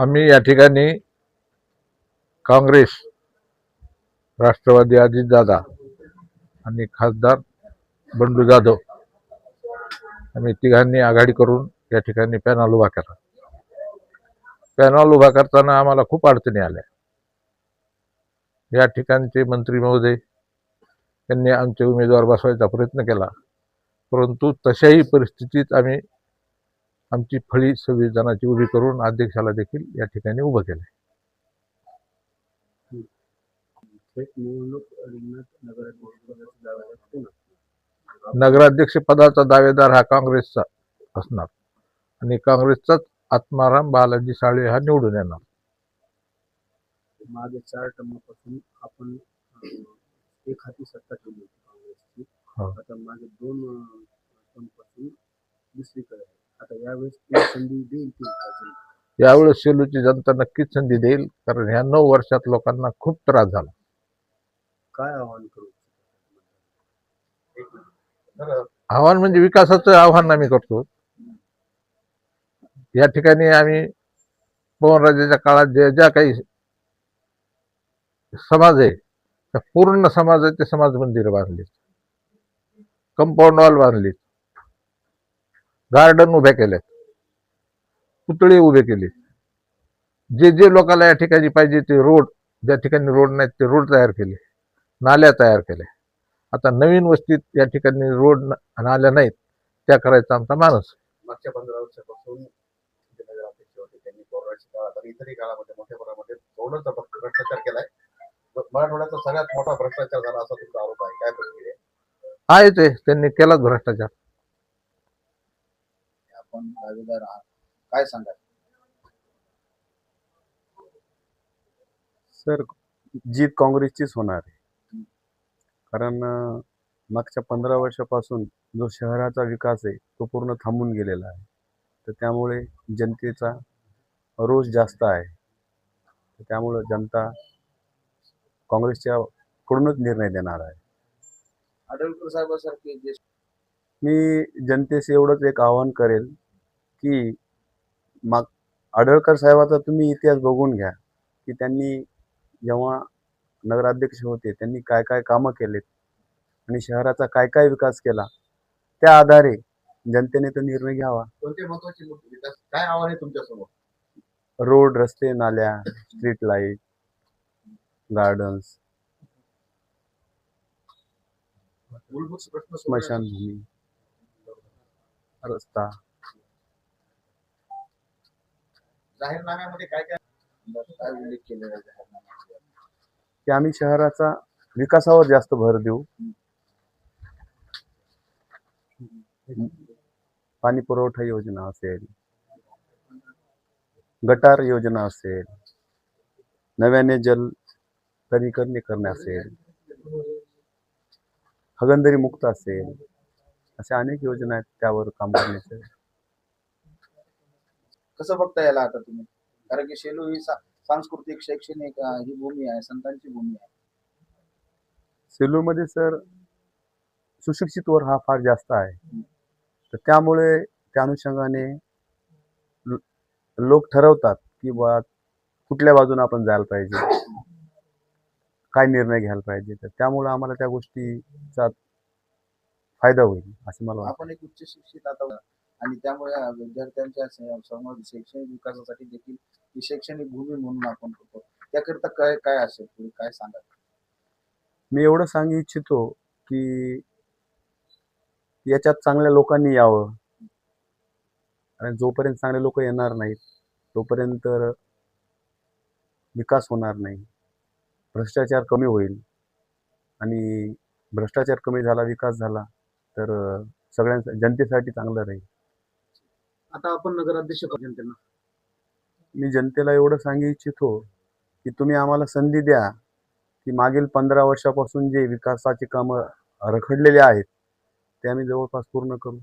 आम्ही या ठिकाणी काँग्रेस राष्ट्रवादी अजितदादा आणि खासदार बंडू जाधव आम्ही तिघांनी आघाडी करून या ठिकाणी पॅनल उभा केला. पॅनल उभा करताना आम्हाला खूप अडचणी आल्या. या ठिकाणचे मंत्री महोदय त्यांनी आमचे उमेदवार बसवायचा प्रयत्न केला परंतु तशाही परिस्थितीत आम्ही आमची फळी सव्वीस जणांची उभी करून अध्यक्षाला देखील या ठिकाणी उभं केलं असणार? नगराध्यक्ष पदाचा दावेदार हा काँग्रेसचा असणार. आणि काँग्रेसचाच आत्माराम बालाजी साळे हा निवडून येणार. मागे चार टर्मपासून आपण एक हाती सत्ता केली होती काँग्रेसची. आता मागे दोन टर्मपासून दुसरीकडे आहे. आता यावेळेस ती संधी देईल ती विकासाची. यावेळेस सेलूची जनता नक्कीच संधी देईल कारण ह्या नऊ वर्षात लोकांना खूप त्रास झाला. काय आवाहन करू आव्हान म्हणजे विकासाचं आव्हान आम्ही करतो. या ठिकाणी आम्ही पवनराजाच्या काळात जे ज्या काही समाज आहे त्या पूर्ण समाजाचे समाज मंदिर बांधली कंपाऊंड वॉल बांधली गार्डन उभे केलेत. पुतळे उभे केले. जे जे लोकांना या ठिकाणी पाहिजे ते रोड ज्या ठिकाणी रोड नाहीत ते रोड तयार केले. नाल्या तयार केल्या. आता नवीन वस्तीत या ठिकाणी रोड नाल्या नाहीत त्या करायचा आमचा आहे. मागच्या पंधरा वर्षापासून त्यांनी कोरोनाच्या काळात आणि इतरही काळामध्ये मोठ्या प्रमाणामध्ये भ्रष्टाचार केलाय. मराठवाड्याचा सगळ्यात मोठा भ्रष्टाचार झाला असा तुमचा आरोप आहे. काय प्रतिक्रिया आहे? आहे. ते त्यांनी केलाच भ्रष्टाचार. आपण दावेदार आहात. काय सांगाल? सर जीत काँग्रेसचीच होणार आहे. कारण मागच्या पंधरा वर्षापासून जो शहराचा विकास आहे तो पूर्ण थांबून गेलेला आहे. तर त्यामुळे जनतेचा रोष जास्त आहे. तर त्यामुळं जनता काँग्रेसच्या कडूनच निर्णय देणार आहे. आडळकर साहेबांसारखे मी जनतेशी एवढंच एक आवाहन करेल की माग आडळकर साहेबाचा तुम्ही इतिहास बघून घ्या की त्यांनी जेव्हा नगराध्यक्ष होते त्यांनी काय काय कामं केलेत आणि शहराचा काय काय विकास केला त्या आधारे जनतेने तो निर्णय घ्यावा. कोणते महत्त्वाचे मुद्दे विकास काय आव्हान आहे तुमच्यासमोर? रोड रस्ते नाल्या स्ट्रीट लाइट गार्डन्स मूलभूत प्रश्न सोडवण्यासाठी. स्मशानभूमी रस्ता. जाहीरनाम्यामध्ये काय काय काय उल्लेख केलेला आहे जाहीरनाम्यामध्ये? की आम्ही शहराचा विकासावर जास्त भर देऊ. पाणी पुरवठा योजना असेल गटार योजना असेल नव्याने जल तरीकरणी करणे असेल हगंदरी मुक्त असेल अशा अनेक योजना आहेत त्यावर काम करण्याचे. कसं बघता याला आता तुम्ही? कारण की शेलू ही सा- सांस्कृतिक शैक्षणिक अं, ही भूमी आहे संतांची भूमी आहे. सेलूमध्ये सर सुशिक्षित वर हा फार जास्त आहे. तर त्यामुळे त्या अनुषंगाने लो- लोक ठरवतात की बा कुठल्या बाजूने आपण जायला पाहिजे. काय निर्णय घ्यायला पाहिजे. तर त्यामुळे आम्हाला त्या गोष्टीचा फायदा होईल असं मला वाटतं. आपण एक उच्च शिक्षित आता आणि त्यामुळे विद्यार्थ्यांच्या समोर शैक्षणिक विकासासाठी देखील ही शैक्षणिक भूमी म्हणून आपण करतो त्याकरिता काय काय असेल पुढे? काय सांगा मी एवढं सांगू इच्छितो की याच्यात चांगल्या लोकांनी यावं. आणि जोपर्यंत चांगले लोक येणार नाहीत तोपर्यंत विकास होणार नाही. भ्रष्टाचार कमी होईल. आणि भ्रष्टाचार कमी झाला विकास झाला तर सगळ्यां जनतेसाठी चांगलं राहील. आता आपण नगराध्यक्ष जनतेला. मी जनतेला एवढं सांगू इच्छितो की तुम्ही आम्हाला संधी द्या की मागील पंधरा वर्षापासून जे विकासाची कामं रखडलेले आहेत ते आम्ही जवळपास पूर्ण करू.